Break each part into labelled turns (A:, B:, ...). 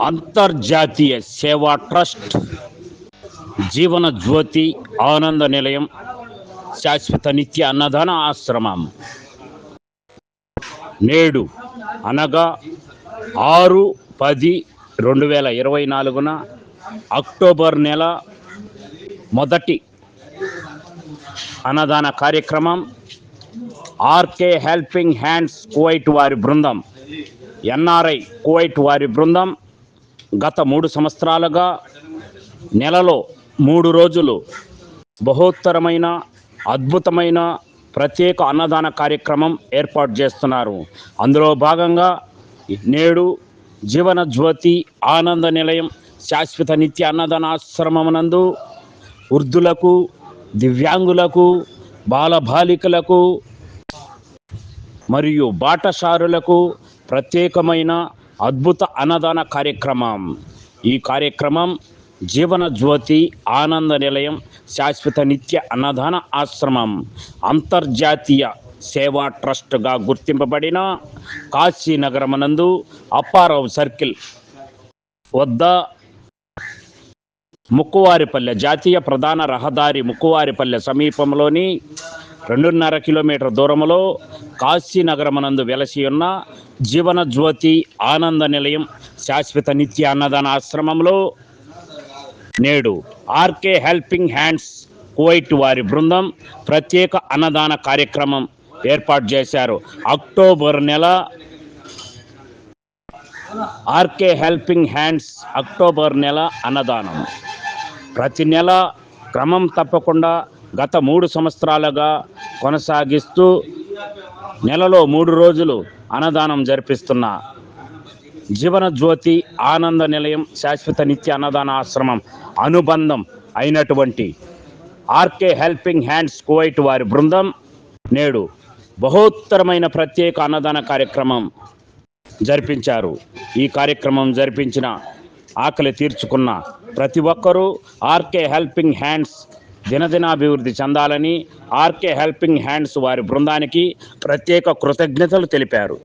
A: అంతర్జాతీయ సేవా ట్రస్ట్ జీవన జ్యోతి ఆనంద నిలయం శాశ్వత నిత్య అన్నదాన ఆశ్రమం. నేడు అనగా ఆరు పది రెండు వేల ఇరవై నాలుగున అక్టోబర్ నెల మొదటి అన్నదాన కార్యక్రమం ఆర్కే హెల్పింగ్ హ్యాండ్స్ కువైట్ వారి బృందం ఎన్ఆర్ఐ కువైట్ వారి బృందం గత మూడు సంవత్సరాలుగా నెలలో మూడు రోజులు బహోత్తరమైన అద్భుతమైన ప్రత్యేక అన్నదాన కార్యక్రమం ఏర్పాటు చేస్తున్నారు. అందులో భాగంగా నేడు జీవన జ్యోతి ఆనంద నిలయం శాశ్వత నిత్య అన్నదాన ఆశ్రమమునందు వృద్ధులకు దివ్యాంగులకు బాలబాలికలకు మరియు బాటసారులకు ప్రత్యేకమైన అద్భుత అన్నదాన కార్యక్రమం. ఈ కార్యక్రమం జీవన జ్యోతి ఆనంద నిలయం శాశ్వత నిత్య అన్నదాన ఆశ్రమం అంతర్జాతీయ సేవా ట్రస్ట్గా గుర్తింపబడిన కాశీనగరమనందు అప్పారావు సర్కిల్ వద్ద ముక్కువారిపల్లె జాతీయ ప్రధాన రహదారి ముక్కువారిపల్లె సమీపంలోని రెండున్నర కిలోమీటర్ దూరంలో కాశీనగరమనందు వెలసి ఉన్న జీవన జ్యోతి ఆనంద నిలయం శాశ్వత నిత్య అన్నదాన ఆశ్రమంలో నేడు ఆర్కే హెల్పింగ్ హ్యాండ్స్ కువైట్ వారి బృందం ప్రత్యేక అన్నదాన కార్యక్రమం ఏర్పాటు చేశారు. అక్టోబర్ నెల ఆర్కే హెల్పింగ్ హ్యాండ్స్ అక్టోబర్ నెల అన్నదానం. ప్రతి నెల క్రమం తప్పకుండా గత మూడు సంవత్సరాలుగా కొనసాగిస్తూ నెలలో మూడు రోజులు అన్నదానం జరిపిస్తున్న జీవనజ్యోతి ఆనంద నిలయం శాశ్వత నిత్య అన్నదాన ఆశ్రమం అనుబంధం అయినటువంటి ఆర్కే హెల్పింగ్ హ్యాండ్స్ కువైట్ వారి బృందం నేడు బహోత్తరమైన ప్రత్యేక అన్నదాన కార్యక్రమం జరిపించారు. ఈ కార్యక్రమం జరిపించిన ఆకలి తీర్చుకున్న ప్రతి ఒక్కరూ ఆర్కే హెల్పింగ్ హ్యాండ్స్ దినదినాభివృద్ధి చెందాలని ఆర్కే హెల్పింగ్ హ్యాండ్స్ వారి బృందానికి ప్రత్యేక కృతజ్ఞతలు తెలిపారు.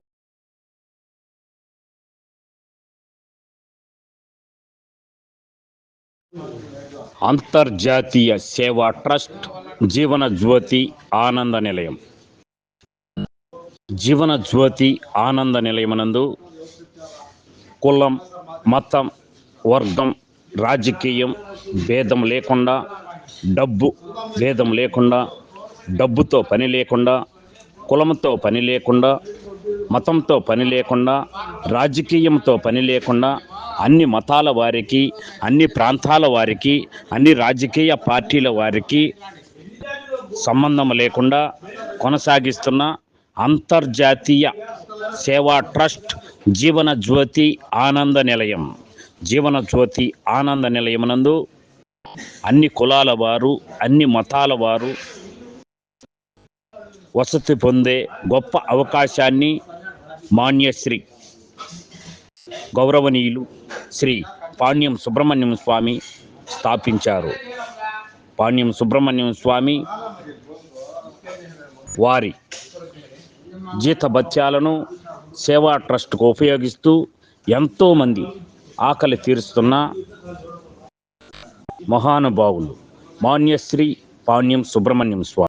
A: అంతర్జాతీయ సేవా ట్రస్ట్ జీవన జ్యోతి ఆనంద నిలయం. జీవన జ్యోతి ఆనంద నిలయమనందు కులం మతం వర్గం రాజకీయం భేదం లేకుండా డబ్బు భేదం లేకుండా డబ్బుతో పని లేకుండా కులంతో పని లేకుండా మతంతో పని లేకుండా రాజకీయంతో పని లేకుండా అన్ని మతాల వారికి అన్ని ప్రాంతాల వారికి అన్ని రాజకీయ పార్టీల వారికి సంబంధం లేకుండా కొనసాగిస్తున్న అంతర్జాతీయ సేవా ట్రస్ట్ జీవన జ్యోతి ఆనంద నిలయం. జీవన జ్యోతి ఆనంద నిలయమునందు అన్ని కులాల వారు అన్ని మతాల వారు వసతి పొందే గొప్ప అవకాశాన్ని మాన్యశ్రీ గౌరవనీయులు శ్రీ పాణ్యం సుబ్రహ్మణ్యం స్వామి స్థాపించారు. పాణ్యం సుబ్రహ్మణ్యం స్వామి వారి జీతభత్యాలను సేవా ట్రస్ట్కు ఉపయోగిస్తూ ఎంతోమంది ఆకలి తీరుస్తున్న మహానుభావులు. మాన్యశ్రీ పాణ్యం సుబ్రహ్మణ్యం స్వామి.